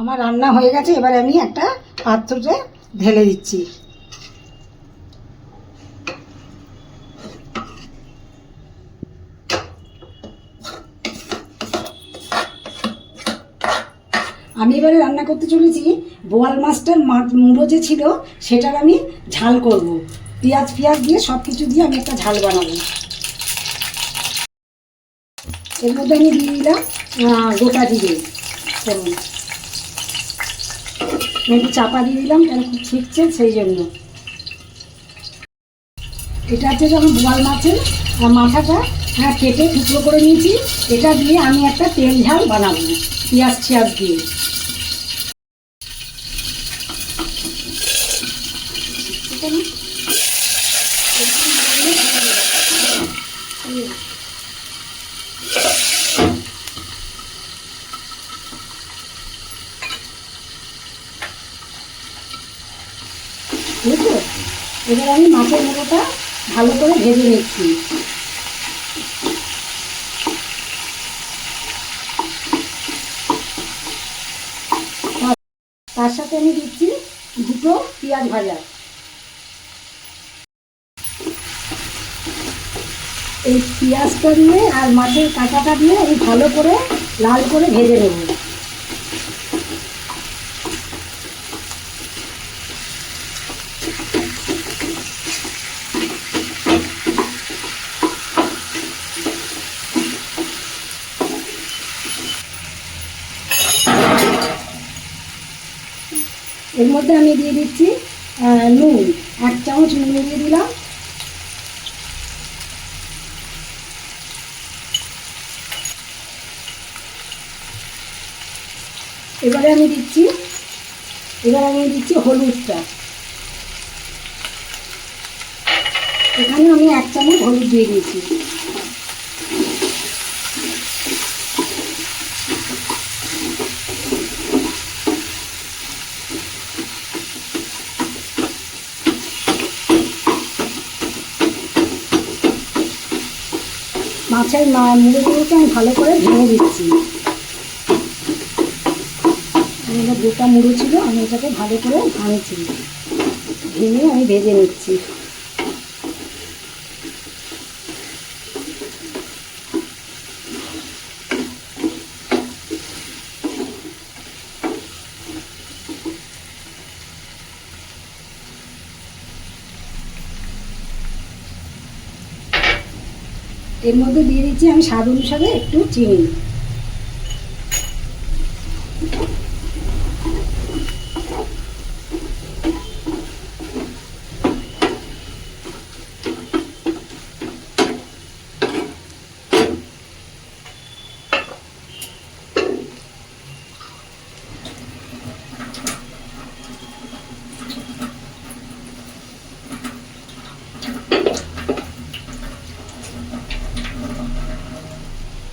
আমার রান্না হয়ে গেছে, এবার আমি একটা পাত্রতে ঢেলে দিচ্ছি। আমি এবারে রান্না করতে চলেছি, বোয়াল মাছটার মুড়ো যে ছিল, সেটার আমি ঝাল করব। পেঁয়াজ পেঁয়াজ দিয়ে সব কিছু দিয়ে আমি একটা ঝাল বানাবো। এর মধ্যে আমি দিয়ে দিলাম গোটা দিয়ে একটু চাপা দিয়ে দিলাম, কেন খুব ছিটছে সেই জন্য। এটা হচ্ছে যখন বোয়াল মাছের মাথাটা হ্যাঁ কেটে টুকরো করে নিয়েছি, এটা দিয়ে আমি একটা তেল ঝাল বানাবো, পেঁয়াজ ছিয়াজ দিয়ে। বুঝলো? এবার আমি মাছের মুখোটা ভালো করে ভেজে নিচ্ছি। তার- সাথে আমি দিচ্ছি দুটো পেঁয়াজ ভাজা। এই পেঁয়াজটা দিয়ে আর মাছের কাঁটাটা দিয়ে আমি ভালো করে লাল করে ভেজে নেব। এর মধ্যে আমি দিয়ে দিচ্ছি নুন। এক চামচ নুন দিয়ে দিলাম। এবারে আমি দিচ্ছি, এবার আমি দিচ্ছি হলুদটা। এখানে আমি এক চামচ হলুদ দিয়ে দিয়েছি। মাছের মুড়োগুলোকে আমি ভালো করে ভেঙে দিচ্ছি। গোটা মুড়ো ছিল, আমি এটাকে ভালো করে ভাঙছি। ভেঙে আমি ভেজে নিচ্ছি। এর মধ্যে দিয়ে দিচ্ছি আমি স্বাদ অনুসারে একটু চিনি।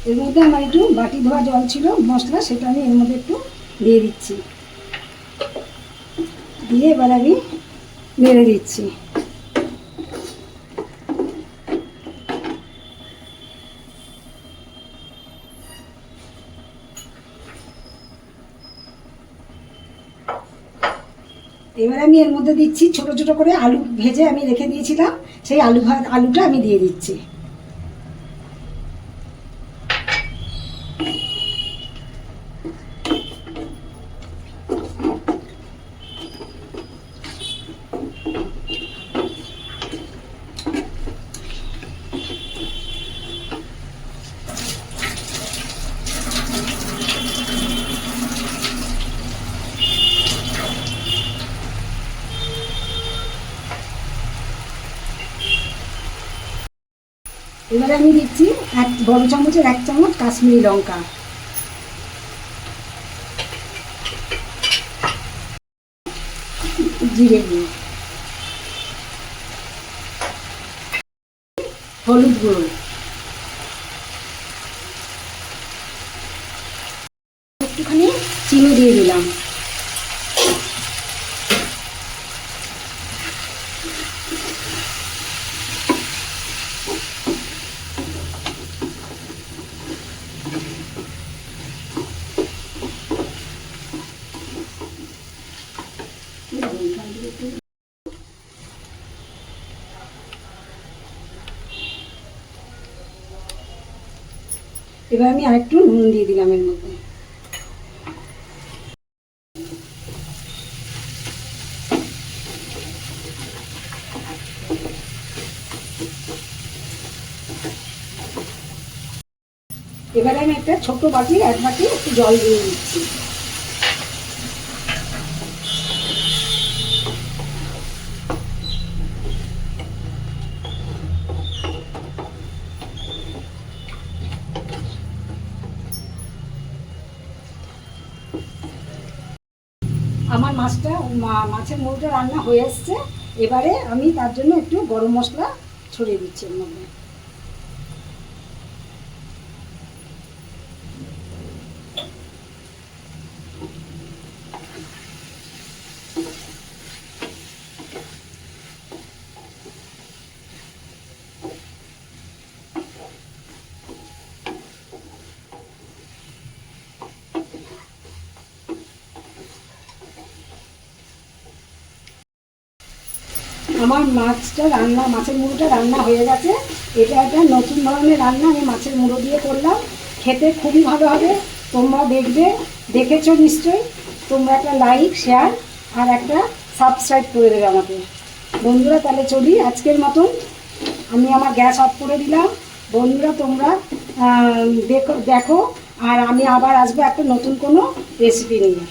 এর মধ্যে আমার একটু বাটি ধোয়া জল ছিল, মশলা, সেটা আমি এর মধ্যে একটু দিয়ে দিচ্ছি। দিয়ে এবার আমি নেড়ে দিচ্ছি। এবার আমি এর মধ্যে দিচ্ছি ছোট ছোট করে আলু ভেজে আমি রেখে দিয়েছিলাম, সেই আলু আলুটা আমি দিয়ে দিচ্ছি। এবারে আমি দিচ্ছি এক বড় চামচের এক চামচ কাশ্মীরি লঙ্কা। জিরে গুঁড়ো। হলুদ গুঁড়ো। একটুখানি চিনি দিয়ে দিলাম যাব এখান থেকে একটু এবার আমি আরেকটু নুন দিয়ে দিলাম এর মধ্যে। এবারে আমি একটা ছোট বাটি এক বাটি একটু জল দিয়ে দিচ্ছি। আমার মাছটা মাছের মুড়োটা রান্না হয়ে আসছে এবারে আমি তার জন্য একটু গরম মশলা ছড়িয়ে দিচ্ছি এর মধ্যে। আমার মাছটা রান্না, মাছের মুড়োটা রান্না হয়ে গেছে। এটা একটা নতুন ধরনের রান্না, আমি মাছের মুড়ো দিয়ে করলাম। খেতে খুবই ভালো হবে। তোমরা দেখবে, দেখেছ নিশ্চয়ই। তোমরা একটা লাইক শেয়ার আর একটা সাবস্ক্রাইব করে দেবে আমাকে। বন্ধুরা, তাহলে চলি আজকের মতন। আমি আমার গ্যাস অফ করে দিলাম। বন্ধুরা, তোমরা দেখো দেখো। আর আমি আবার আসব একটা নতুন কোনো রেসিপি নিয়ে।